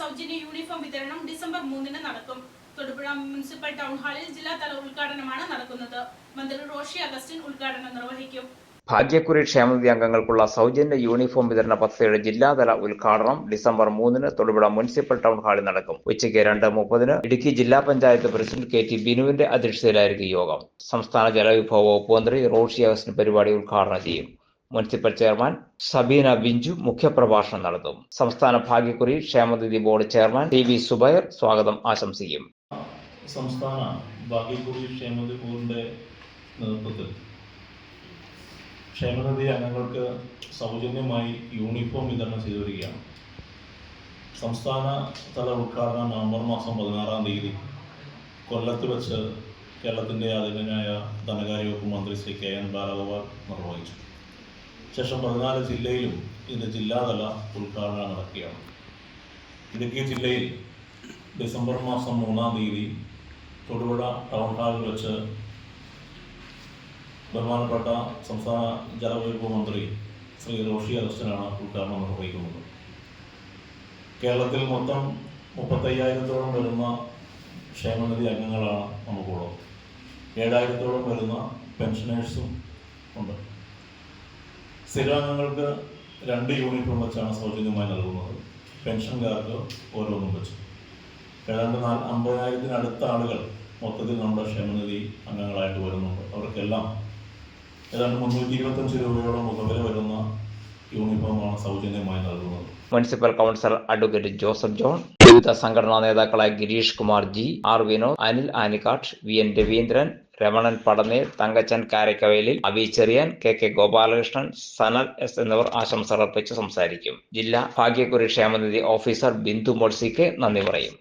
സൗജന്യ യൂണിഫോം വിതരണം ഡിസംബർ മൂന്നിന് നടക്കും. തൊടുപുഴ മുനിസിപ്പൽ ടൗൺ ഹാളിൽ ജില്ലാതല ഉദ്ഘാടനമാണ് നടക്കുന്നത്. മന്ത്രി റോഷി അഗസ്റ്റിൻ ഉദ്ഘാടനം നിർവഹിക്കും. ഭാഗ്യക്കുറി ക്ഷേമനിധി അംഗങ്ങൾക്കുള്ള സൗജന്യ യൂണിഫോം വിതരണ പദ്ധതിയുടെ ജില്ലാതല ഉദ്ഘാടനം ഡിസംബർ മൂന്നിന് തൊടുപുഴ മുനിസിപ്പൽ ടൗൺ ഹാളിൽ നടക്കും. ഉച്ചയ്ക്ക് രണ്ട് മുപ്പതിന് ഇടുക്കി ജില്ലാ പഞ്ചായത്ത് പ്രസിഡന്റ് കെ ടി ബിനുവിന്റെ അധ്യക്ഷതയിലായിരിക്കും യോഗം. സംസ്ഥാന ജലവിഭവ വകുപ്പ് മന്ത്രി റോഷി അഗസ്റ്റിൻ പരിപാടി ഉദ്ഘാടനം ചെയ്യും. മുനിസിപ്പൽ ചെയർമാൻ സബീന ബിഞ്ചു മുഖ്യപ്രഭാഷണം നടത്തും. സംസ്ഥാന ഭാഗ്യക്കുറി ക്ഷേമനിധി board chairman T V Subair സ്വാഗതം ആശംസിക്കും. സംസ്ഥാന ഭാഗ്യക്കുറി ക്ഷേമനിധി ബോർഡിന്റെ നേതൃത്വത്തിൽ ക്ഷേമനിധി അംഗങ്ങൾക്ക് സൗജന്യമായി യൂണിഫോം വിതരണം ചെയ്തു വരികയാണ്. സംസ്ഥാന തല ഉദ്ഘാടനം നവംബർ മാസം പതിനാറാം തീയതി കൊല്ലത്ത് വെച്ച് കേരളത്തിന്റെ ആദരണീയനായ ധനകാര്യ വകുപ്പ് മന്ത്രി ശ്രീ കെ എൻ ബാലഗോപാൽ നിർവഹിച്ചു. ശേഷം പതിനാല് ജില്ലയിലും ഇതിന്റെ ജില്ലാതല ഉദ്ഘാടനം നടക്കുകയാണ്. ഇടുക്കി ജില്ലയിൽ ഡിസംബർ മാസം മൂന്നാം തീയതി തൊടുപുഴ ടൗൺ ഹാളിൽ വെച്ച് ബഹുമാനപ്പെട്ട സംസ്ഥാന ജലവകുപ്പ് മന്ത്രി ശ്രീ റോഷി അഗസ്റ്റനാണ് ഉദ്ഘാടനം നിർവഹിക്കുന്നത്. കേരളത്തിൽ മൊത്തം മുപ്പത്തയ്യായിരത്തോളം വരുന്ന ക്ഷേമനിധി അംഗങ്ങളാണ് നമുക്കുള്ളത്. ഏഴായിരത്തോളം വരുന്ന പെൻഷനേഴ്സും ഉണ്ട്. സ്ഥിരാംഗങ്ങൾക്ക് രണ്ട് യൂണിഫോം വെച്ചാണ് സൗജന്യമായി നൽകുന്നത് പെൻഷൻകാർക്ക് ഓരോന്നും വെച്ച്. ഏതാണ്ട് നാല് അമ്പതിനായിരത്തിനടുത്ത ആളുകൾ മൊത്തത്തിൽ നമ്മുടെ ക്ഷേമനിധി അംഗങ്ങളായിട്ട് വരുന്നുണ്ട്. അവർക്കെല്ലാം ഏതാണ്ട് മുന്നൂറ്റി ഇരുപത്തഞ്ച് രൂപയോളം മുഖവില വരുന്ന യൂണിഫോമാണ് സൗജന്യമായി നൽകുന്നത്. Municipal councillor advocate Joseph John വിവിധ സംഘടനാ നേതാക്കളായ Girish Kumar G R Vinod Anil Anikkattu V N Raveendran Ramanan Padanel Thankachan Karakkavayalil Avi Cherian K K Gopalakrishnan Sanal S എന്നിവർ ആശംസകൾ അർപ്പിച്ച് സംസാരിക്കും. ജില്ലാ ഭാഗ്യക്കുറി ക്ഷേമനിധി ഓഫീസർ ബിന്ദു മോൾസിക്ക് നന്ദി പറയും.